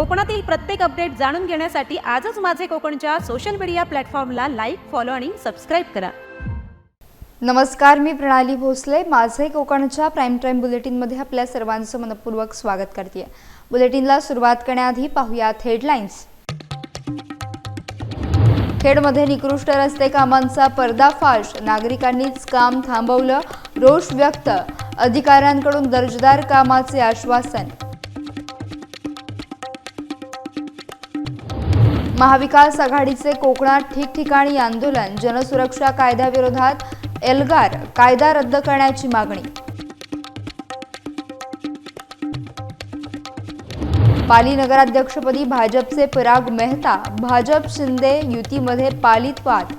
कोकणातील प्रत्येक अपडेट जाणून घेण्यासाठी आजच माझे कोकणच्या सोशल मीडिया प्लॅटफॉर्मला लाईक फॉलो आणि सबस्क्राईब करा. नमस्कार मी प्रणाली भोसले. माझे कोकणच्या प्राईम टाईम बुलेटिनमध्ये आपल्या सर्वांचं मनपूर्वक स्वागत करते बुलेटिनला सुरुवात करण्याआधी पाहूयात हेडलाईन्स खेडमध्ये निकृष्ट रस्ते कामांचा पर्दाफाश. नागरिकांनीच काम थांबवलं रोष व्यक्त. अधिकाऱ्यांकडून दर्जेदार कामाचे आश्वासन. महाविकास आघाडीचे कोकणात ठिकठिकाणी आंदोलन जनसुरक्षा कायद्याविरोधात एल्गार कायदा रद्द करण्याची मागणी. पाली नगराध्यक्षपदी भाजपचे पराग मेहता भाजप शिंदे युतीमध्ये पालीत वाद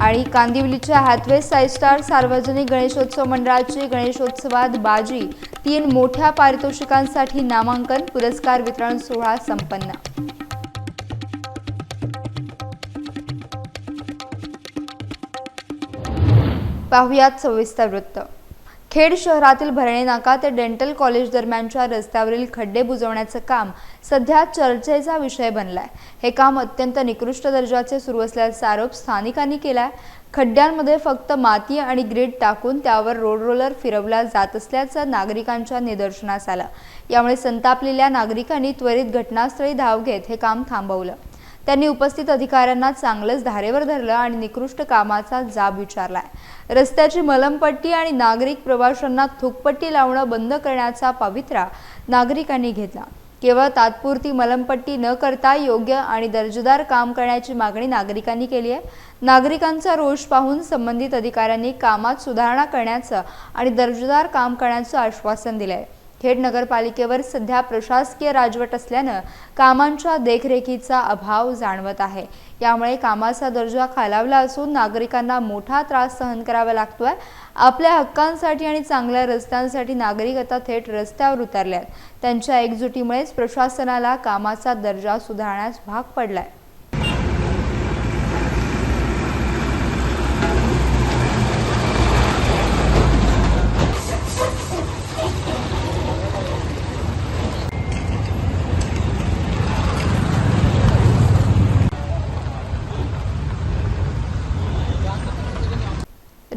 आणि कांदिवलीच्या हॅथवे साईस्टार सार्वजनिक गणेशोत्सव मंडळाची गणेशोत्सवात बाजी. तीन मोठ्या पारितोषिकांसाठी नामांकन पुरस्कार वितरण सोहळा संपन्न. पाहुयात सविस्तर वृत्त. खेड शहरातील भरणे नाका ते डेंटल कॉलेज दरम्यानच्या रस्त्यावरील खड्डे बुजवण्याचं काम सध्या चर्चेचा विषय बनलाय. हे काम अत्यंत निकृष्ट दर्जाचे सुरू असल्याचा आरोप स्थानिकांनी केलाय. खड्ड्यांमध्ये फक्त माती आणि ग्रीड टाकून त्यावर रोड रोलर फिरवला जात असल्याचं नागरिकांच्या निदर्शनास आलं. यामुळे संतापलेल्या नागरिकांनी त्वरित घटनास्थळी धाव घेत हे काम थांबवलं. त्यांनी उपस्थित अधिकाऱ्यांना चांगलंच धारेवर धरलं आणि निकृष्ट कामाचा जाब विचारलाय. रस्त्याची मलमपट्टी आणि नागरिक प्रवाशांना थुकपट्टी लावणं बंद करण्याचा पवित्रा नागरिकांनी घेतला. केवळ तात्पुरती मलमपट्टी न करता योग्य आणि दर्जेदार काम करण्याची मागणी नागरिकांनी केली आहे. नागरिकांचा रोष पाहून संबंधित अधिकाऱ्यांनी कामात सुधारणा करण्याचं आणि दर्जेदार काम करण्याचं आश्वासन दिलं आहे खेड नगरपालिकेवर सध्या प्रशासकीय राजवट असल्यानं कामांच्या देखरेखीचा अभाव जाणवत आहे. यामुळे कामाचा दर्जा खालावला असून नागरिकांना मोठा त्रास सहन करावा लागतोय. आपल्या हक्कांसाठी आणि चांगल्या रस्त्यांसाठी नागरिक आता थेट रस्त्यावर उतरले आहेत त्यांच्या एकजुटीमुळेच प्रशासनाला कामाचा दर्जा सुधारण्यास भाग पडलाय.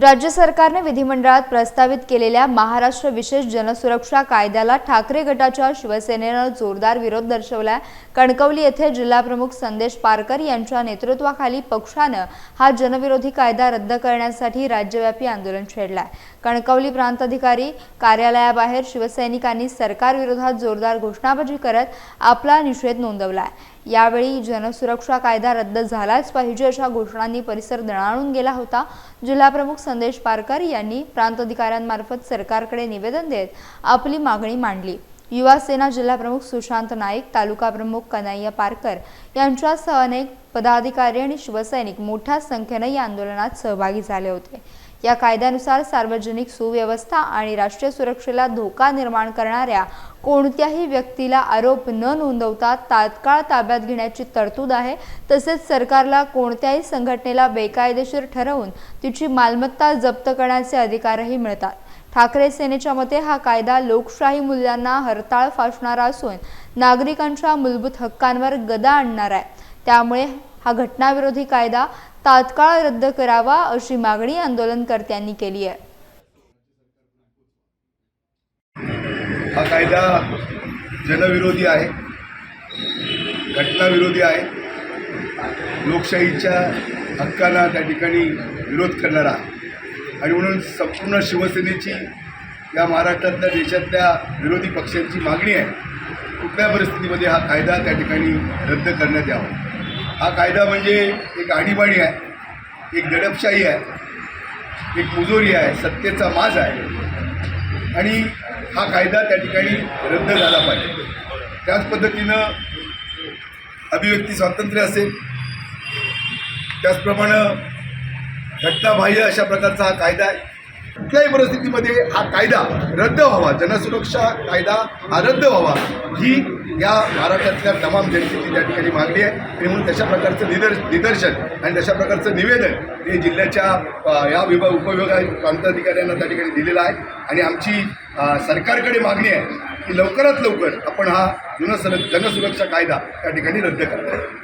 राज्य सरकारने विधिमंडळात प्रस्तावित केलेल्या महाराष्ट्र विशेष जनसुरक्षा कायद्याला ठाकरे गटाच्या शिवसेनेनं जोरदार विरोध दर्शवला कणकवली येथे जिल्हाप्रमुख संदेश पारकर यांच्या नेतृत्वाखाली पक्षानं हा जनविरोधी कायदा रद्द करण्यासाठी राज्यव्यापी आंदोलन छेडलाय. कणकवली प्रांताधिकारी कार्यालयाबाहेर शिवसैनिकांनी सरकारविरोधात जोरदार घोषणाबाजी करत आपला निषेध नोंदवलाय. यावेळी जनसुरक्षा कायदा रद्द झालाच पाहिजे अशा घोषणांनी परिसर दणाणून गेला होता. जिल्हाप्रमुख संदेश पारकर यांनी प्रांताधिकाऱ्यांमार्फत सरकारकडे निवेदन देत आपली मागणी मांडली. युवा सेना जिल्हाप्रमुख सुशांत नाईक तालुका प्रमुख कन्हैया पारकर यांच्यासह अनेक पदाधिकारी आणि शिवसैनिक मोठ्या संख्येने या आंदोलनात सहभागी झाले होते. या कायद्यानुसार सार्वजनिक सुव्यवस्था आणि राष्ट्रीय सुरक्षेला धोका निर्माण करणाऱ्या कोणत्याही व्यक्तीला आरोप न नोंदवता तात्काळ ताब्यात घेण्याची तरतूद आहे. तसेच सरकारला कोणत्याही संघटनेला बेकायदेशीर ठरवून तिची मालमत्ता जप्त करण्याचे अधिकारही मिळतात. ठाकरे सेनेच्या मते हा कायदा लोकशाही मूल्यांना हरताळ फासणारा असून नागरिकांच्या मूलभूत हक्कांवर गदा आणणार आहे. त्यामुळे हा घटनाविरोधी कायदा तात्काळ रद्द करावा अशी मागणी आंदोलनकर्त्यांनी केली आहे. हा कायदा जनविरोधी आहे घटनाविरोधी आहे. लोकशाहीच्या हक्कांना त्या ठिकाणी विरोध करणारा आहे. आणि म्हणून संपूर्ण शिवसेनेची या महाराष्ट्रातल्या देशातल्या विरोधी पक्षांची मागणी आहे. कुठल्या परिस्थितीमध्ये हा कायदा त्या ठिकाणी रद्द करण्यात यावा? हा कायदा म्हणजे एक आणीबाणी आहे एक दडपशाही आहे एक मुजोरी आहे सत्तेचा माज आहे. आणि हा कायदा त्या ठिकाणी रद्द झाला पाहिजे. त्याच पद्धतीनं अभिव्यक्ती स्वातंत्र्य असेल. त्याचप्रमाणे घटनाबाह्य अशा प्रकारचा हा कायदा आहे. कुठल्याही परिस्थितीमध्ये हा कायदा रद्द व्हावा जनसुरक्षा कायदा हा रद्द व्हावा ही या महाराष्ट्रातल्या तमाम जनतेची त्या ठिकाणी मागणी आहे. आणि म्हणून तशा प्रकारचं निदर्श निदर्शन आणि तशा प्रकारचं निवेदन हे जिल्ह्याच्या या विभाग उपविभाग प्रांताधिकाऱ्यांना त्या ठिकाणी दिलेलं आहे. आणि आमची सरकारकडे मागणी आहे की लवकरात लवकर आपण हा जनसर जनसुरक्षा कायदा त्या ठिकाणी रद्द करतो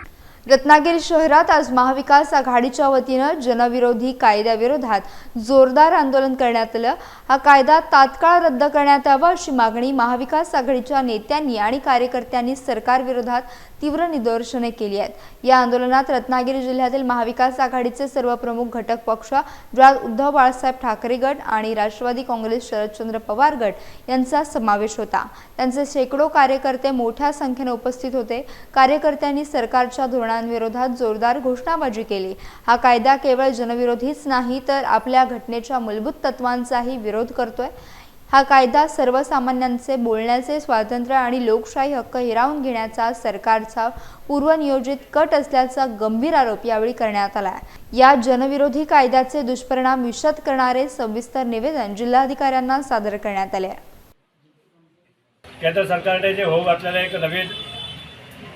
रत्नागिरी शहरात आज महाविकास आघाडीच्या वतीनं जनविरोधी कायद्याविरोधात जोरदार आंदोलन करण्यात आलं. हा कायदा तात्काळ रद्द करण्यात यावा अशी मागणी महाविकास आघाडीच्या नेत्यांनी आणि कार्यकर्त्यांनी सरकारविरोधात तीव्र निदर्शने केली आहेत. या आंदोलनात रत्नागिरी जिल्ह्यातील महाविकास आघाडीचे सर्व प्रमुख घटक पक्ष ज्यात उद्धव बाळासाहेब ठाकरे गट आणि राष्ट्रवादी काँग्रेस शरदचंद्र पवार गट यांचा समावेश होता. त्यांचे शेकडो कार्यकर्ते मोठ्या संख्येने उपस्थित होते. कार्यकर्त्यांनी सरकारच्या धोरणांविरोधात जोरदार घोषणाबाजी केली. हा कायदा केवळ जनविरोधीच नाही तर आपल्या घटनेच्या मूलभूत तत्वांचाही विरोध करतोय. हा कायदा सर्वसामान्यांचे बोलण्याचे स्वातंत्र्य आणि लोकशाही हक्क हिरावून घेण्याचा सरकारचा पूर्वनियोजित कट असल्याचा गंभीर आरोप यावेळी करण्यात आला या जनविरोधी कायद्याचे दुष्परिणाम विशद करणारे सविस्तर निवेदन जिल्हाधिकाऱ्यांना सादर करण्यात आले केंद्र सरकारने जे होऊ घातलेलं एक नवीन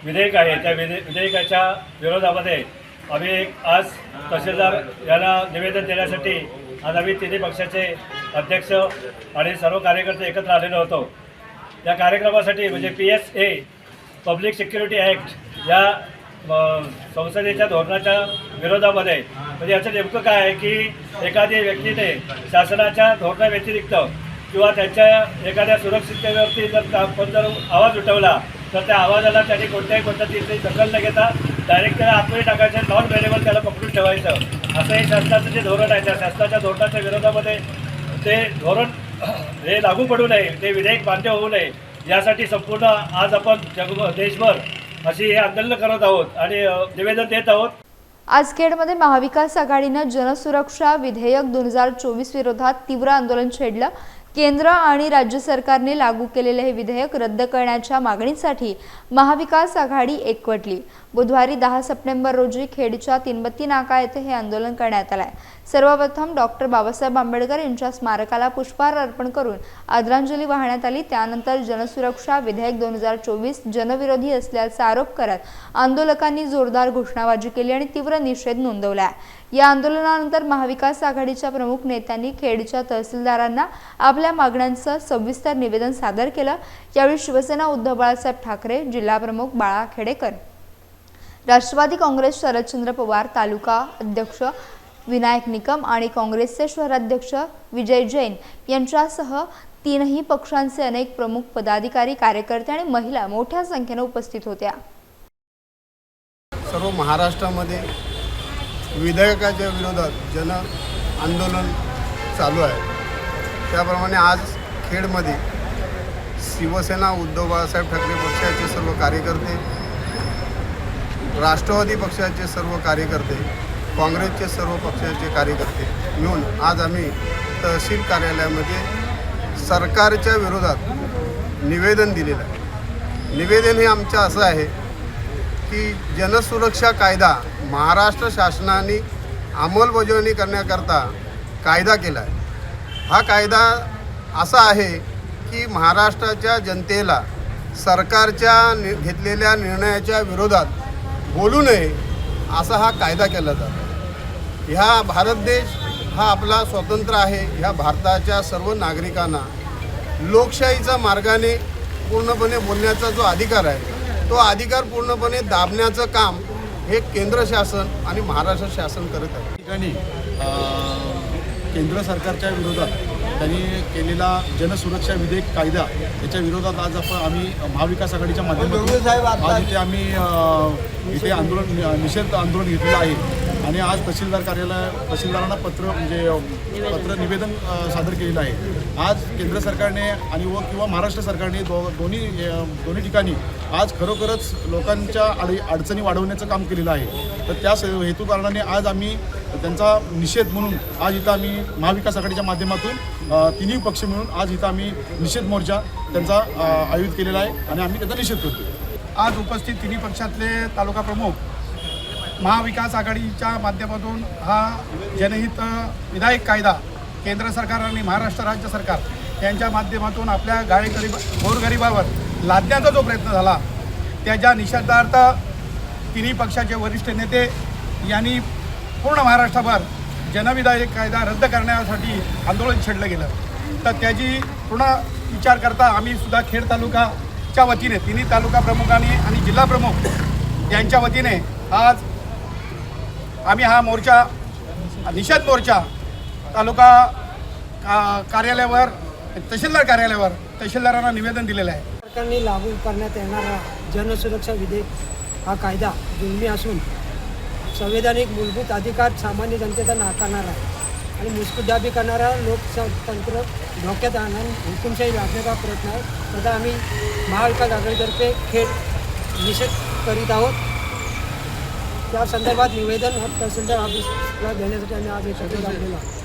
विधेयक आहे त्या विधे विधेयकाच्या विरोधामध्ये आम्ही आज तहसीलदार यांना निवेदन देण्यासाठी आज आम्ही तिन्ही पक्षाचे अध्यक्ष आणि सर्व कार्यकर्ते एकत्र आलेलो होतो. या कार्यक्रमासाठी म्हणजे P S A public security act या संसदेच्या धोरणाच्या विरोधामध्ये म्हणजे याचं नेमकं काय आहे की एखादी व्यक्तीने शासनाच्या धोरणाव्यतिरिक्त किंवा त्यांच्या एखाद्या सुरक्षिततेवरती जर आपण जर आवाज उठवला तर त्या आवाजाला त्यांनी कोणत्याही पद्धतीची दखल न घेता डायरेक्ट त्याला आतमध्ये टाकायचं नॉन व्हेरेबल त्याला पकडून ठेवायचं. असं हे शासनाचं जे धोरण आहे त्या शासनाच्या धोरणाच्या विरोधामध्ये ते धोरण हे लागू पडू नये ते विधेयक मान्य होऊ नये यासाठी संपूर्ण आज आपण जग देशभर अशी हे आंदोलन करत आहोत आणि निवेदन देत आहोत. आज खेडमध्ये महाविकास आघाडीनं जनसुरक्षा विधेयक दोन हजार चोवीस विरोधात तीव्र आंदोलन छेडलं. केंद्र आणि राज्य सरकारने लागू केलेले हे विधेयक रद्द करण्याच्या मागणीसाठी महाविकास आघाडी एकवटली. बुधवारी दहा सप्टेंबर रोजी खेडच्या तीनबत्ती नाका येथे हे आंदोलन करण्यात आलंय. सर्वप्रथम डॉक्टर बाबासाहेब आंबेडकर यांच्या स्मारकाला पुष्पहार अर्पण करून आदरांजली वाहण्यात आली. त्यानंतर जनसुरक्षा विधेयक दोन हजार चोवीस जनविरोधी असल्याचा आरोप करत आंदोलकांनी जोरदार घोषणाबाजी केली आणि तीव्र निषेध नोंदवला या आंदोलनानंतर महाविकास आघाडीच्या प्रमुख नेत्यांनी खेडच्या तहसीलदारांना आपल्या मागण्यांचं सविस्तर निवेदन सादर केलं. यावेळी शिवसेना उद्धव बाळासाहेब ठाकरे जिल्हाप्रमुख बाळा खेडेकर राष्ट्रवादी काँग्रेस शरदचंद्र पवार तालुका अध्यक्ष विनायक निकम आणि काँग्रेसचे शहराध्यक्ष विजय जैन यांच्यासह तीनही पक्षांचे अनेक प्रमुख पदाधिकारी कार्यकर्ते आणि महिला मोठ्या संख्येने उपस्थित होत्या. सर्व महाराष्ट्रामध्ये विधेयकाच्या विरोधात जन आंदोलन चालू आहे. त्याप्रमाणे आज खेडमध्ये शिवसेना उद्धव बाळासाहेब ठाकरे पक्षाचे सर्व कार्यकर्ते राष्ट्रवादी पक्षाचे सर्व कार्यकर्ते काँग्रेसचे सर्व पक्षाचे कार्यकर्ते मिळून आज आम्ही तहसील कार्यालयामध्ये सरकारच्या विरोधात निवेदन दिलेलं आहे. निवेदन हे आमचं असं आहे की जनसुरक्षा कायदा महाराष्ट्र शासनाने अंमलबजावणी करण्याकरता कायदा केला आहे हा कायदा असा आहे की महाराष्ट्राच्या जनतेला सरकारच्या नि घेतलेल्या निर्णयाच्या विरोधात बोलू नये असा हा कायदा केला जातो. ह्या भारत देश हा आपला स्वतंत्र आहे ह्या भारताच्या सर्व नागरिकांना लोकशाहीचा मार्गाने पूर्णपणे बोलण्याचा जो अधिकार आहे तो अधिकार पूर्णपणे दाबण्याचं काम हे केंद्र शासन आणि महाराष्ट्र शासन करत आहे. ठिकाणी केंद्र सरकारच्या विरोधात त्यांनी केलेला जनसुरक्षा विधेयक कायदा याच्या विरोधात आज आपण आम्ही महाविकास आघाडीच्या माध्यमातून आज इथे आम्ही इथे आंदोलन निषेध आंदोलन घेतलेलं आहे. आणि आज तहसीलदार कार्यालय तहसीलदारांना पत्र म्हणजे पत्र निवेदन सादर केलेलं आहे. आज केंद्र सरकारने आणि व किंवा महाराष्ट्र सरकारने दो दोन्ही दोन्ही ठिकाणी आज खरोखरच लोकांच्या अडी अडचणी वाढवण्याचं काम केलेलं आहे. तर त्या हेतू कारणाने आज आम्ही त्यांचा निषेध म्हणून आज इथं आम्ही महाविकास आघाडीच्या माध्यमातून तिन्ही पक्ष मिळून आज इथं आम्ही निषेध मोर्चा त्यांचा आयोजित केलेला आहे आणि आम्ही त्याचा निषेध करतो आज उपस्थित तिन्ही पक्षातले तालुका प्रमुख महाविकास आघाडीच्या माध्यमातून हा जनहित विधायक कायदा केंद्र सरकार आणि महाराष्ट्र राज्य सरकार यांच्या माध्यमातून आपल्या गाडी गरीब गोरगरिबावर लादण्याचा जो प्रयत्न झाला त्याच्या निषेधार्थ तिन्ही पक्षाचे वरिष्ठ नेते यांनी पूर्ण महाराष्ट्रभर जनविधायक कायदा रद्द करण्यासाठी आंदोलन छेडलं गेलं. तर त्याची पूर्ण विचार करता आम्ही सुद्धा खेड तालुकाच्या वतीने तिन्ही तालुका प्रमुखांनी आणि जिल्हा प्रमुख यांच्या वतीने आज आम्ही हा मोर्चा निषेध मोर्चा तालुका का कार्यालयावर तहसीलदार कार्यालयावर तहसीलदारांना निवेदन दिलेलं आहे. सरकारने लागू करण्यात येणारा जनसुरक्षा विधेयक हा कायदा जुलमी असून संवैधानिक मूलभूत अधिकार सामान्य जनतेचा नाकारणारा आणि मुस्कुद्दाबी करणारा लोकतंत्र धोक्यात आणून हुकुमशाही लाभण्याचा प्रयत्न आहे. तथा आम्ही महाविकास आघाडीतर्फे खेळ निषेध करीत आहोत. त्या संदर्भात निवेदन तहसीलदार ऑफिसला देण्यासाठी आम्ही आज एक आहोत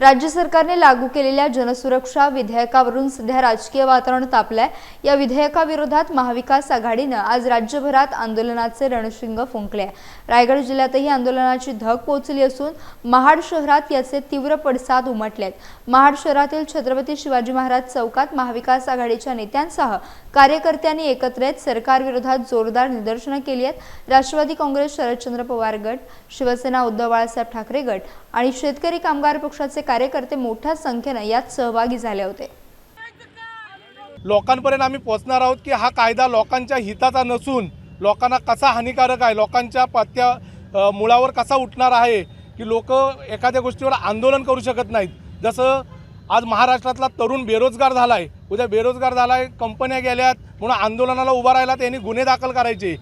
राज्य सरकारने लागू केलेल्या जनसुरक्षा विधेयकावरून सध्या राजकीय वातावरण तापलंय. या विधेयकाविरोधात महाविकास आघाडीनं आज राज्यभरात आंदोलनाचे रणशिंग फुंकले. आहे. रायगड जिल्ह्यातही आंदोलनाची धग पोहोचली असून महाड शहरात याचे तीव्र पडसाद उमटलेत. आहेत महाड शहरातील छत्रपती शिवाजी महाराज चौकात महाविकास आघाडीच्या नेत्यांसह कार्यकर्त्यांनी एकत्र येत सरकारविरोधात जोरदार निदर्शनं केली आहेत. राष्ट्रवादी काँग्रेस शरदचंद्र पवार गट शिवसेना उद्धव बाळासाहेब ठाकरे गट आणि शेतकरी कामगार पक्षाचे कार्यकर्ते मोठ्या संख्येनं यात सहभागी झाले होते. लोकांपर्यंत आम्ही पोहोचणार आहोत की हा कायदा लोकांच्या हिताचा नसून लोकांना कसा हानिकारक आहे लोकांच्या पत्त्या मुळावर कसा उठणार आहे की लोक एखाद्या गोष्टीवर आंदोलन करू शकत नाहीत. जसं आज महाराष्ट्रातला तरुण बेरोजगार झाला आहे उद्या बेरोजगार झाला आहे कंपन्या गेल्यात म्हणून आंदोलनाला उभा राहिला त्यांनी गुन्हे दाखल करायचे.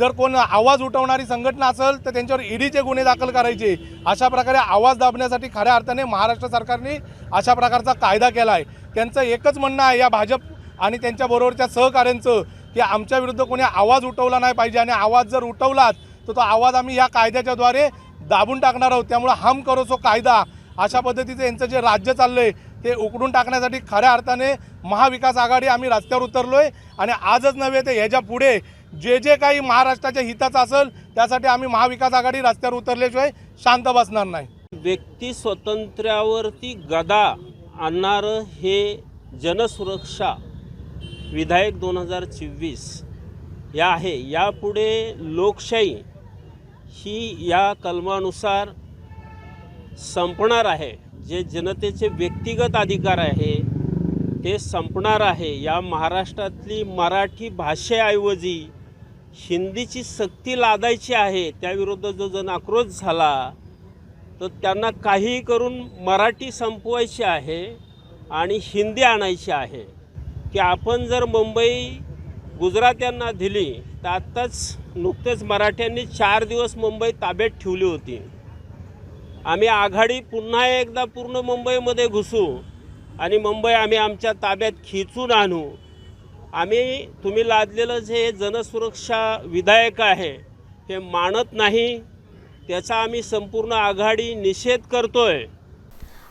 जर कोण आवाज उठवणारी संघटना असेल तर त्यांच्यावर ईडीचे गुन्हे दाखल करायचे. अशा प्रकारे आवाज दाबण्यासाठी खऱ्या अर्थाने महाराष्ट्र सरकारने अशा प्रकारचा कायदा केला आहे त्यांचं एकच म्हणणं आहे या भाजप आणि त्यांच्याबरोबरच्या सहकाऱ्यांचं की आमच्या विरुद्ध कोणी आवाज उठवला नाही पाहिजे. आणि आवाज जर उठवलात तर तो आवाज आम्ही या कायद्याच्याद्वारे दाबून टाकणार आहोत. त्यामुळं हम करो सो कायदा. अशा पद्धतीचं यांचं जे राज्य चाललं आहे ते उकडून टाकण्यासाठी खऱ्या अर्थाने महाविकास आघाडी आम्ही रस्त्यावर उतरलो आहे आणि आजच नव्हे तर ह्याच्या पुढे जे जे काही महाराष्ट्राच्या हिताचं असेल त्यासाठी आम्ही महाविकास आघाडी रस्त्यावर उतरल्याशिवाय शांत बसणार नाही. व्यक्ती स्वातंत्र्यावरती गदा आणणारं हे जनसुरक्षा विधायक दोन हजार चोवीस या आहे. यापुढे लोकशाही ही या कलमानुसार संपणार आहे. जे जनतेचे व्यक्तिगत अधिकार आहे ते संपणार आहे. या महाराष्ट्रातली मराठी भाषेऐवजी हिंदीची सक्ती लादायची आहे त्याविरुद्ध जो जण आक्रोश झाला तर त्यांना काहीही करून मराठी संपवायची आहे आणि हिंदी आणायची आहे. की आपण जर मुंबई गुजरात्यांना दिली तर आत्ताच नुकतेच मराठ्यांनी चार दिवस मुंबई ताब्यात ठेवली होती. आम्ही आघाडी पुन्हा एकदा पूर्ण मुंबईमध्ये घुसू आणि मुंबई आम्ही आमच्या ताब्यात खिचून आणू. आम्ही तुम्ही लादलेलं जे जनसुरक्षा विधायक आहे हे मानत नाही त्याचा आम्ही संपूर्ण आघाडी निषेध करतोय.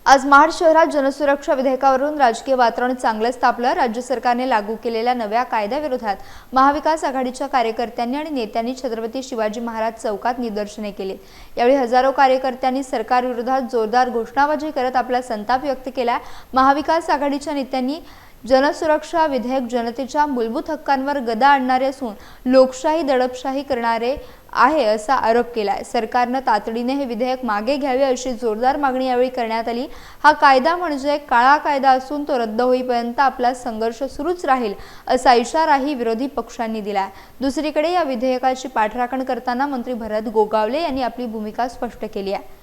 आज महाड शहरात जनसुरक्षा विधेयकावरून राजकीय वातावरण चांगलंच तापलं राज्य सरकारने लागू केलेल्या नव्या कायद्याविरोधात महाविकास आघाडीच्या कार्यकर्त्यांनी आणि नेत्यांनी छत्रपती शिवाजी महाराज चौकात निदर्शने केली. यावेळी हजारो कार्यकर्त्यांनी सरकारविरोधात जोरदार घोषणाबाजी करत आपला संताप व्यक्त केला महाविकास आघाडीच्या नेत्यांनी जनसुरक्षा विधेयक जनतेच्या मूलभूत हक्कांवर गदा आणणारे असून लोकशाही दडपशाही करणारे आहे असा आरोप केलाय. सरकारनं तातडीने हे विधेयक मागे घ्यावे अशी जोरदार मागणी यावेळी करण्यात आली. हा कायदा म्हणजे काळा कायदा असून तो रद्द होईपर्यंत आपला संघर्ष सुरूच राहील असा इशाराही विरोधी पक्षांनी दिलाय. दुसरीकडे या विधेयकाची पाठराखण करताना मंत्री भरत गोगावले यांनी आपली भूमिका स्पष्ट केली आहे.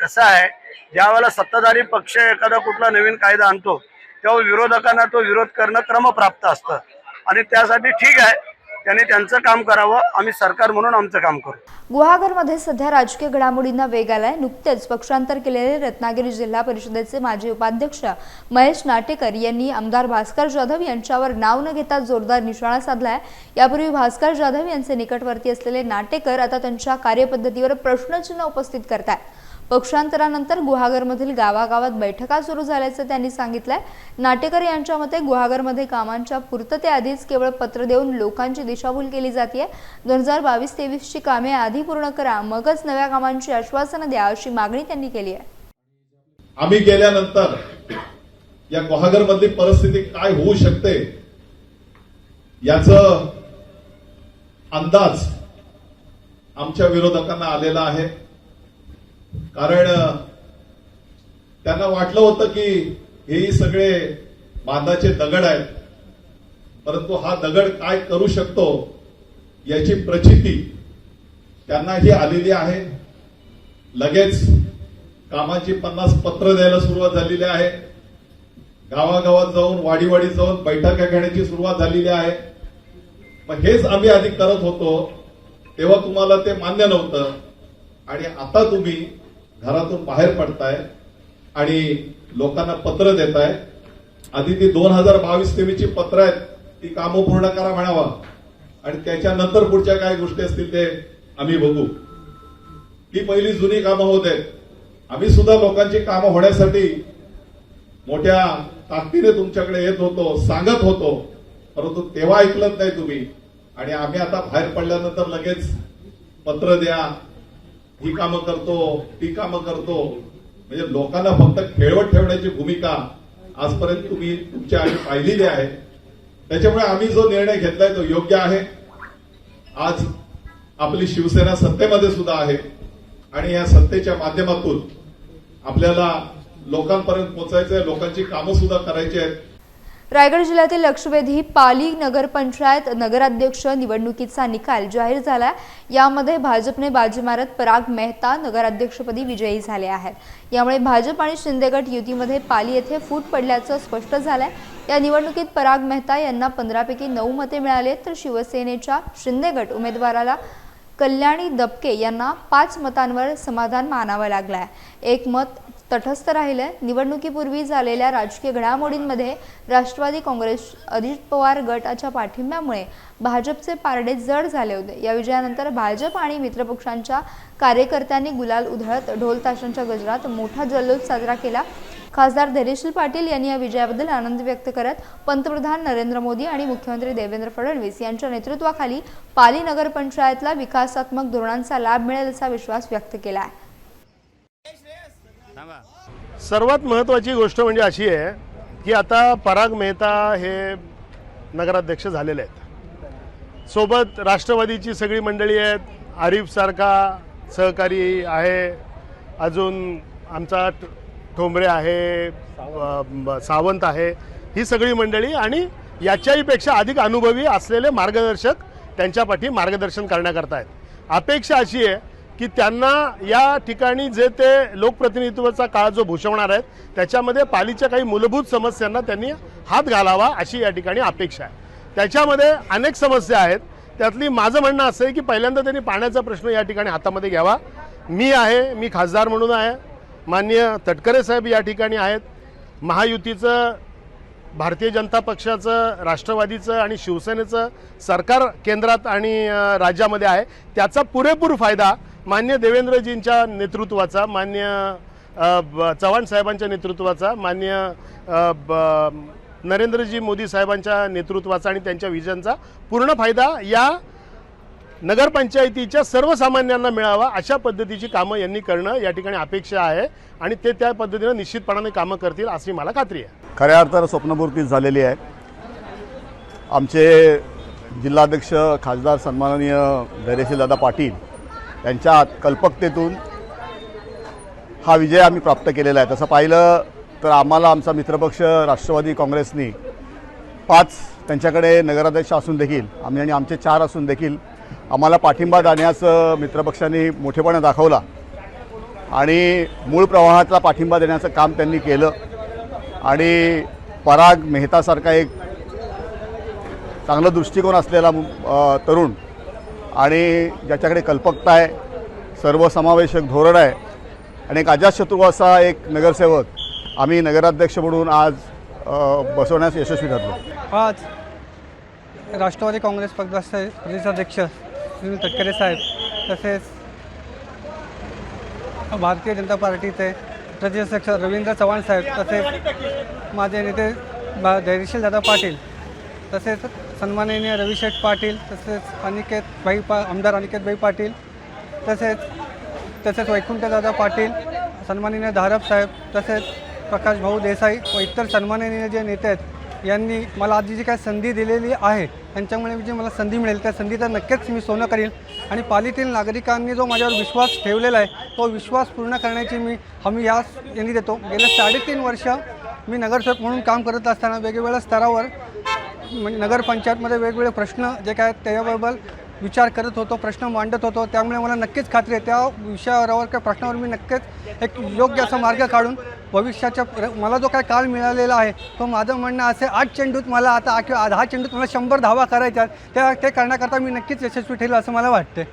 कसं आहे ज्यावेळेला सत्ताधारी पक्ष एखादा कुठला नवीन कायदा आणतो तेव्हा विरोधकांना तो विरोध करणं क्रमप्राप्त असतं. आणि त्यासाठी ठीक आहे त्यांनी त्यांचं काम करावं आम्ही सरकार म्हणून आमचं काम करू. गुहागरमध्ये सध्या राजकीय घडामोडींना वेग आलाय. नुकतेच पक्षांतर केलेले रत्नागिरी जिल्हा परिषदेचे माजी उपाध्यक्ष महेश नाटेकर यांनी आमदार भास्कर जाधव यांच्यावर नाव न घेता जोरदार निशाणा साधलाय. यापूर्वी भास्कर जाधव यांचे निकटवर्ती असलेले नाटेकर आता त्यांच्या कार्यपद्धतीवर प्रश्नचिन्ह उपस्थित करतात पक्षांतरानंतर गुहागरमधील गावागावात बैठका सुरू झाल्याचं त्यांनी सांगितलंय. नाटेकर यांच्या मते गुहागरमध्ये कामांच्या पूर्ततेआधीच केवळ पत्र देऊन लोकांची दिशाभूल केली जाते दोन हजार बावीस तेवीसची कामे आधी पूर्ण करा मगच नव्या कामांची आश्वासनं द्या अशी मागणी त्यांनी केली आहे. आम्ही गेल्यानंतर या गुहागर मधली परिस्थिती काय होऊ शकते याच अंदाज आमच्या विरोधकांना आलेला आहे. कारण त्यांना वाटलं होतं की हेही सगळे बांधाचे दगड आहेत. परंतु हा दगड काय करू शकतो याची प्रचिती त्यांना ही आलेली आहे. लगेच कामाची पन्नास पत्र द्यायला सुरुवात झालेली आहे. गावागावात जाऊन वाडीवाडी जाऊन बैठका घेण्याची सुरुवात झालेली आहे. मग हेच आम्ही आधी करत होतो. तेव्हा तुम्हाला ते मान्य नव्हतं. आणि आता तुम्ही घरातून बाहेर पडताय आणि लोकांना पत्र देताय. आधी ती दोन हजार बावीस तेवीसची पत्र आहेत. ती कामं पूर्ण करा म्हणावा. आणि त्याच्यानंतर पुढच्या काय गोष्टी असतील ते आम्ही बघू. ती पहिली जुनी कामं होत आहेत. आम्ही सुद्धा लोकांची कामं होण्यासाठी मोठ्या ताकदीने तुमच्याकडे येत होतो सांगत होतो. परंतु तेव्हा ऐकलत नाही तुम्ही. आणि आम्ही आता बाहेर पडल्यानंतर लगेच पत्र द्या ही कामं करतो ती कामं करतो. म्हणजे लोकांना फक्त खेळवत ठेवण्याची भूमिका आजपर्यंत तुम्ही तुमच्या आधी पाहिलेली आहे. त्याच्यामुळे आम्ही जो निर्णय घेतलाय तो योग्य आहे. आज आपली शिवसेना सत्तेमध्ये सुद्धा आहे. आणि या सत्तेच्या माध्यमातून आपल्याला लोकांपर्यंत पोहोचायचंय लोकांची कामं सुद्धा करायची आहेत. रायगड जिल्ह्यातील लक्षवेधी पाली नगरपंचायत नगराध्यक्ष निवडणुकीचा निकाल जाहीर झाला यामध्ये भाजपने बाजी मारत पराग मेहता नगराध्यक्षपदी विजयी झाले आहेत. यामुळे भाजप आणि शिंदेगट युतीमध्ये पाली येथे फूट पडल्याचं स्पष्ट झालंय. या निवडणुकीत पराग मेहता यांना पंधरापैकी नऊ मते मिळाले तर शिवसेनेच्या शिंदेगट उमेदवाराला कल्याणी दबके यांना पाच मतांवर समाधान मानावं लागलं आहे एक मत तटस्थ राहिलंय निवडणुकीपूर्वी झालेल्या राजकीय घडामोडींमध्ये राष्ट्रवादी काँग्रेस अजित पवार गटाच्या पाठिंब्यामुळे भाजपचे पारडे जड झाले होते. या विजयानंतर भाजप आणि मित्रपक्षांच्या कार्यकर्त्यांनी गुलाल उधळत ढोल ताशांच्या गजरात मोठा जल्लोष साजरा केला. खासदार धैर्यशील पाटील यांनी या विजयाबद्दल आनंद व्यक्त करत पंतप्रधान नरेंद्र मोदी आणि मुख्यमंत्री देवेंद्र फडणवीस यांच्या नेतृत्वाखाली पाली नगरपंचायतला विकासात्मक धोरणांचा लाभ मिळेल असा विश्वास व्यक्त केला आहे. सर्वात महत्त्वाची गोष्ट म्हणजे अशी आहे की आता पराग मेहता हे नगराध्यक्ष झालेले आहेत. सोबत राष्ट्रवादीची सगळी मंडळी आहेत. आरिफसारखा सहकारी आहे. अजून आमचा ठोंबरे आहे सावंत आहे. ही सगळी मंडळी आणि याच्याहीपेक्षा अधिक अनुभवी असलेले मार्गदर्शक त्यांच्या पाठी मार्गदर्शन करण्याकरता आहेत. अपेक्षा अशी आहे की त्यांना या ठिकाणी जे ते लोकप्रतिनिधित्वाचा काळ जो भूषवणार आहेत त्याच्यामध्ये पालीच्या काही मूलभूत समस्यांना त्यांनी हात घालावा अशी या ठिकाणी अपेक्षा आहे. त्याच्यामध्ये अनेक समस्या आहेत. त्यातली माझं म्हणणं असं आहे की पहिल्यांदा त्यांनी पाण्याचा प्रश्न या ठिकाणी हातामध्ये घ्यावा. मी आहे मी खासदार म्हणून आहे. मान्य तटकरे साहेब या ठिकाणी आहेत. महायुतीचं भारतीय जनता पक्षाचं राष्ट्रवादीचं आणि शिवसेनेचं सरकार केंद्रात आणि राज्यामध्ये आहे. त्याचा पुरेपूर फायदा मान्य देवेंद्रजींच्या नेतृत्वाचा मान्य चव्हाण साहेबांच्या नेतृत्वाचा मान्य ब- नरेंद्रजी मोदी साहेबांच्या नेतृत्वाचा आणि त्यांच्या विजनचा पूर्ण फायदा या नगरपंचायतीच्या सर्वसामान्यांना मिळावा अशा पद्धतीची कामं यांनी करणं या ठिकाणी अपेक्षा आहे आणि ते त्या पद्धतीनं निश्चितपणाने कामं करतील अशी मला खात्री आहे. खऱ्या अर्थानं स्वप्नपूर्ती झालेली आहे. आमचे जिल्हाध्यक्ष खासदार सन्माननीय धैर्यशीलदादा पाटील त्यांच्या कल्पकतेतून हा विजय आम्ही प्राप्त केलेला आहे. तसं पाहिलं तर आम्हाला आमचा मित्रपक्ष राष्ट्रवादी काँग्रेसनी पाच त्यांच्याकडे नगराध्यक्ष असून देखील आम्ही आणि आमचे चार असून देखील आम्हाला पाठिंबा जाण्याचं मित्रपक्षांनी मोठेपणा दाखवला. आणि मूळ प्रवाहातला पाठिंबा देण्याचं काम त्यांनी केलं. आणि पराग मेहतासारखा एक चांगला दृष्टिकोन असलेला तरुण आणि ज्याच्याकडे कल्पकता आहे सर्वसमावेशक धोरण आहे आणि एक अजातशत्रू असा एक नगरसेवक आम्ही नगराध्यक्ष म्हणून आज बसवण्यास यशस्वी ठरलो. आज राष्ट्रवादी काँग्रेस पक्षाचे प्रदेशाध्यक्ष सुनील तटकरे साहेब तसेच भारतीय जनता पार्टीचे प्रदेशाध्यक्ष रवींद्र चव्हाण साहेब तसेच माझे नेते धैर्यशील दादा पाटील तसेच सन्माननीय रविशेठ पाटील तसेच अनिकेत भाई पा आमदार अनिकेत भाई पाटील तसेच तसेच वैकुंठदादा पाटील सन्माननीय धारप साहेब तसेच प्रकाश भाऊ देसाई व इतर सन्माननीय जे नेते आहेत यांनी मला आधी जी काय संधी दिलेली आहे त्यांच्यामुळे जी मला संधी मिळेल त्या संधीचा नक्कीच मी सोनं करील आणि पालीतील नागरिकांनी जो माझ्यावर विश्वास ठेवलेला आहे तो विश्वास पूर्ण करण्याची मी हमी या यांनी देतो. गेल्या साडेतीन वर्ष मी नगरसेवक म्हणून काम करत असताना वेगवेगळ्या स्तरावर म्हणजे नगरपंचायतमध्ये वेगवेगळे प्रश्न जे काय त्याच्याबद्दल त्याच्याबरोबर विचार करत होतो प्रश्न मांडत होतो. त्यामुळे मला नक्कीच खात्री आहे. त्या विषयावर त्या प्रश्नावर मी नक्कीच एक योग्य असा मार्ग काढून भविष्याच्या प्र- मला जो काय काल मिळालेला आहे तो माझं म्हणणं असे आठ चेंडूत मला आता किंवा दहा चेंडूत मला शंभर धावा करायच्या त्या ते करण्याकरता मी नक्कीच यशस्वी ठरेल असं मला वाटते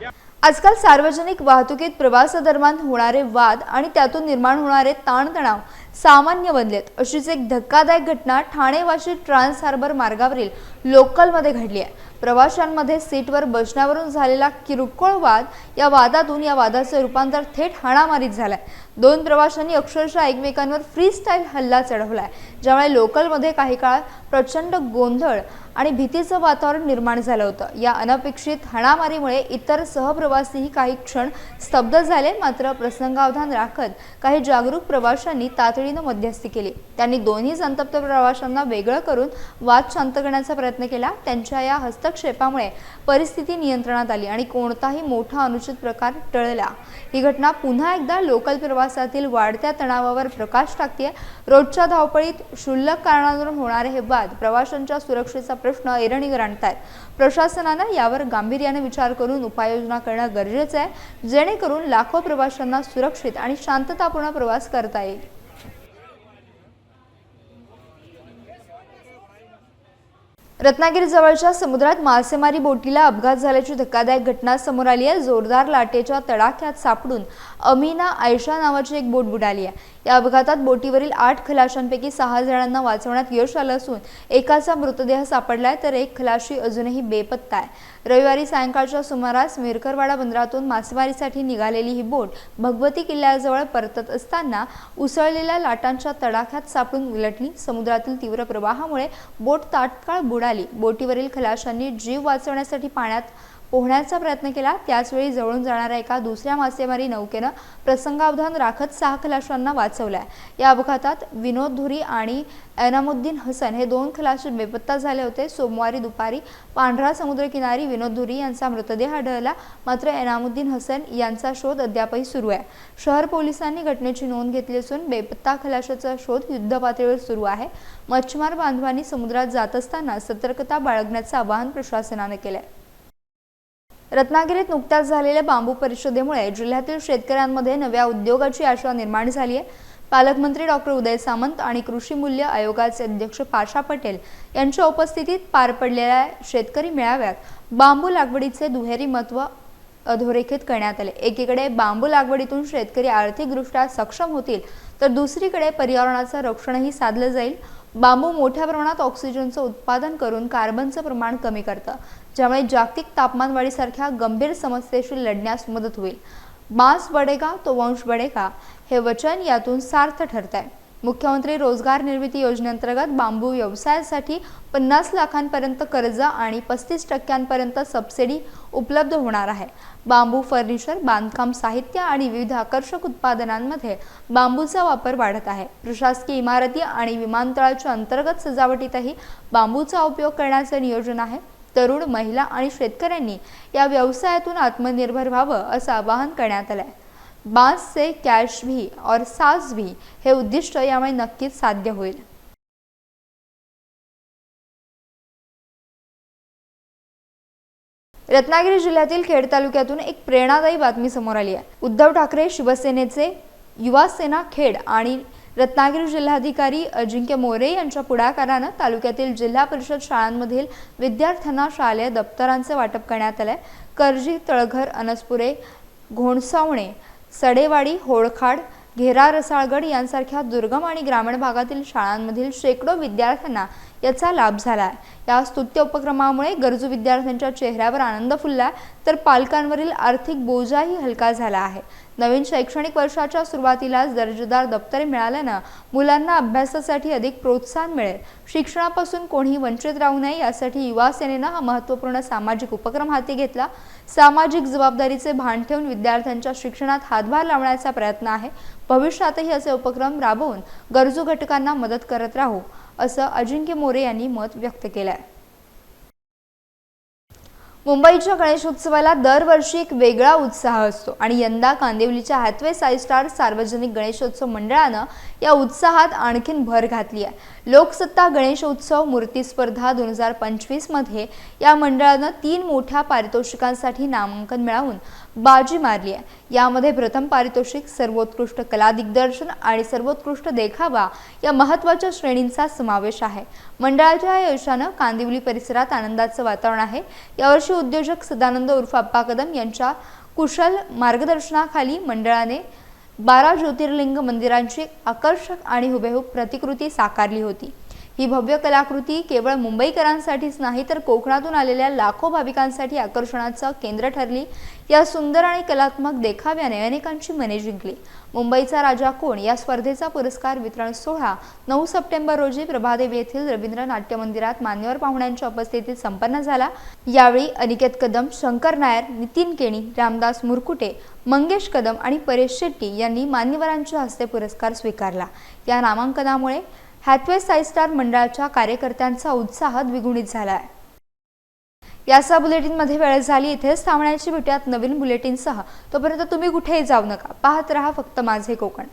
आजकाल सार्वजनिक वाहतुकीत प्रवासादरम्यान होणारे वाद आणि त्यातून निर्माण होणारे ताणतणाव सामान्य बनलेत. अशीच एक धक्कादायक घटना ठाणे वाशी ट्रान्स हार्बर मार्गावरील लोकलमध्ये घडली आहे. प्रवाशांमध्ये सीटवर बसण्यावरून झालेला किरकोळ वाद या वादातून या वादाचे रूपांतर थेट हाणामारीत झालंय. दोन प्रवाशांनी अक्षरशः एकमेकांवर फ्री स्टाईल हल्ला चढवलाय ज्यामुळे लोकलमध्ये काही काळ प्रचंड गोंधळ आणि भीतीचं वातावरण निर्माण झालं होतं. या अनपेक्षित हाणामारीमुळे इतर सहप्रवासीही काही क्षण स्तब्ध झाले मात्र प्रसंगावधान राखत काही जागरूक प्रवाशांनी तातडीनं मध्यस्थी केली. त्यांनी दोन्ही संतप्त प्रवाशांना वेगळं करून वाद शांत करण्याचा प्रयत्न केला. त्यांच्या या हस्तक्षेपामुळे परिस्थिती नियंत्रणात आली आणि कोणताही मोठा अनुचित प्रकार टळला. ही घटना पुन्हा एकदा लोकल प्रवासातील वाढत्या तणावावर प्रकाश टाकते रोजच्या धावपळीत क्षुल्लक कारणांवरून होणारे हे वाद प्रवाशांच्या सुरक्षेचा प्रश्न ऐरणीवर आणतायत. प्रशासनानं यावर गांभीर्याने विचार करून उपाययोजना करणं गरजेचं आहे जेणेकरून लाखो प्रवाशांना सुरक्षित आणि शांततापूर्ण प्रवास करता येईल. रत्नागिरी जवळच्या समुद्रात मासेमारी बोटीला अपघात झाल्याची धक्कादायक घटना समोर आली आहे. जोरदार लाटेच्या तडाख्यात सापडून अमीना आयशा नावाची एक बोट बुडाली आहे. या अपघातात बोटीवरील आठ खलाशांपैकी सहा जणांना वाचवण्यात यश आलं असून एकाचा मृतदेह सापडलाय तर एक खलाशी अजूनही बेपत्ता आहे. रविवारी सायंकाळच्या सुमारास मिरकरवाडा बंदरातून मासेमारीसाठी निघालेली ही बोट भगवती किल्ल्याजवळ परतत असताना उसळलेल्या लाटांच्या तडाख्यात सापडून उलटली. समुद्रातील तीव्र प्रवाहामुळे बोट तात्काळ बुडाली. बोटीवरील खलाशांनी जीव वाचवण्यासाठी पाण्यात पोहण्याचा प्रयत्न केला. त्याचवेळी जवळून जाणाऱ्या एका दुसऱ्या मासेमारी नौकेनं प्रसंगावधान राखत सहा खलाशांना वाचवलंय. या अपघातात विनोद धुरी आणि एनामुद्दीन हसन हे दोन खलाशी बेपत्ता झाले होते. सोमवारी दुपारी पांढरा समुद्रकिनारी विनोद धुरी यांचा मृतदेह आढळला. मात्र एनामुद्दीन हसन यांचा शोध अद्यापही सुरू आहे. शहर पोलिसांनी घटनेची नोंद घेतली असून बेपत्ता खलाशाचा शोध युद्धपातळीवर सुरू आहे. मच्छीमार बांधवांनी समुद्रात जात असताना सतर्कता बाळगण्याचं आवाहन प्रशासनानं केलंय. रत्नागिरीत नुकत्याच झालेल्या बांबू परिषदेमुळे जिल्ह्यातील शेतकऱ्यांमध्ये नव्या उद्योगाची आशा निर्माण झाली आहे पालकमंत्री डॉक्टर उदय सामंत आणि कृषी मूल्य आयोगाचे अध्यक्ष पाशा पटेल यांच्या उपस्थितीत पार पडलेल्या शेतकरी मेळाव्यात बांबू लागवडीचे दुहेरी महत्त्व अधोरेखित करण्यात आले. एकीकडे बांबू लागवडीतून शेतकरी आर्थिकदृष्ट्या सक्षम होतील तर दुसरीकडे पर्यावरणाचं रक्षणही साधलं जाईल. बांबू मोठ्या प्रमाणात ऑक्सिजनचं उत्पादन करून कार्बनचं प्रमाण कमी करतं. ज्यामुळे जागतिक तापमानवाढीसारख्या गंभीर समस्येशी लढण्यास मदत होईल. मांस बडेगा तो वंश बडेगा हे वचन यातून सार्थ ठरत आहे मुख्यमंत्री रोजगार निर्मिती योजनेअंतर्गत बांबू व्यवसायासाठी पन्नास लाखांपर्यंत कर्ज आणि पस्तीस टक्क्यांपर्यंत सबसिडी उपलब्ध होणार आहे. बांबू फर्निचर बांधकाम साहित्य आणि विविध आकर्षक उत्पादनांमध्ये बांबूचा वापर वाढत आहे. प्रशासकीय इमारती आणि विमानतळाच्या अंतर्गत सजावटीतही बांबूचा उपयोग करण्याचे नियोजन आहे. तरुण महिला आणि शेतकऱ्यांनी या व्यवसायातून आत्मनिर्भर व्हावं असं आवाहन करण्यात आलं आहे बांस से कॅश भी और सास भी हे उद्दिष्ट यामुळे नक्कीच साध्य होईल. रत्नागिरी जिल्ह्यातील खेड तालुक्यातून एक प्रेरणादायी बातमी समोर आली आहे. उद्धव ठाकरे शिवसेनेचे युवा सेना खेड आणि रत्नागिरी जिल्हाधिकारी अजिंक्य मोरे यांच्या पुढाकारानं तालुक्यातील जिल्हा परिषद शाळांमधील विद्यार्थ्यांना शालेय दप्तरांचे वाटप करण्यात आले करजी तळघर अनसपुरे घोणसावणे सडेवाडी होळखाड घेरा रसाळगड यांसारख्या दुर्गम आणि ग्रामीण भागातील शाळांमधील शेकडो विद्यार्थ्यांना याचा लाभ झाला आहे या स्तुत्य उपक्रमामुळे गरजू विद्यार्थ्यांच्या चेहऱ्यावर आनंद फुलला तर पालकांवरील आर्थिक बोजाही हलका झाला आहे. नवीन शैक्षणिक वर्षाच्या सुरुवातीलाच दर्जेदार दप्तरे मिळाल्यानं मुलांना अभ्यासासाठी अधिक प्रोत्साहन मिळेल. शिक्षणापासून कोणीही वंचित राहू नये यासाठी युवा सेनेनं हा महत्त्वपूर्ण सामाजिक उपक्रम हाती घेतला. सामाजिक जबाबदारीचे भान ठेवून विद्यार्थ्यांच्या शिक्षणात हातभार लावण्याचा प्रयत्न आहे. भविष्यातही असे उपक्रम राबवून गरजू घटकांना मदत करत राहू असं अजिंक्य मोरे यांनी मत व्यक्त केलं आहे मुंबईच्या गणेशोत्सवाला दरवर्षी एक वेगळा उत्साह असतो. आणि यंदा कांदिवलीच्या हॅथवे साई स्टार सार्वजनिक गणेशोत्सव मंडळानं या उत्साहात आणखीन भर घातली आहे. लोकसत्ता गणेशोत्सव मूर्ती स्पर्धा दोन हजार पंचवीसमध्ये या मंडळानं तीन मोठ्या पारितोषिकांसाठी नामांकन मिळवून बाजी मारली आहे. यामध्ये प्रथम पारितोषिक सर्वोत्कृष्ट कला दिग्दर्शन आणि सर्वोत्कृष्ट देखावा या महत्त्वाच्या श्रेणींचा समावेश आहे. मंडळाच्या या यशानं कांदिवली परिसरात आनंदाचं वातावरण आहे. यावर्षी उद्योजक सदानंद उर्फ अप्पा कदम यांच्या कुशल मार्गदर्शनाखाली मंडळाने बारा ज्योतिर्लिंग मंदिरांची आकर्षक आणि हुबेहूब प्रतिकृती साकारली होती. ही भव्य कलाकृती केवळ मुंबईकरांसाठीच नाही तर कोकणातून आलेल्या लाखो भाविकांसाठी आकर्षणाचं केंद्र ठरली. या सुंदर आणि कलात्मक देखाव्याने अनेकांची मने जिंकली. मुंबईचा राजा कोण? या स्पर्धेचा पुरस्कार वितरण सोहळा नऊ सप्टेंबर रोजी प्रभादेवी येथील रवींद्र नाट्य मंदिरात मान्यवर पाहुण्यांच्या उपस्थितीत संपन्न झाला. यावेळी अनिकेत कदम शंकर नायर नितीन केणी रामदास मुरकुटे मंगेश कदम आणि परेश शेट्टी यांनी मान्यवरांच्या हस्ते पुरस्कार स्वीकारला. या नामांकनामुळे हॅथवे साईस्टार मंडळाच्या कार्यकर्त्यांचा उत्साह द्विगुणित झाला आहे याचा बुलेटिनमध्ये वेळ झाली. इथेच थांबण्याची भेटूयात नवीन बुलेटिनसह. तोपर्यंत तुम्ही कुठेही जाऊ नका. पाहत रहा फक्त माझे कोकण.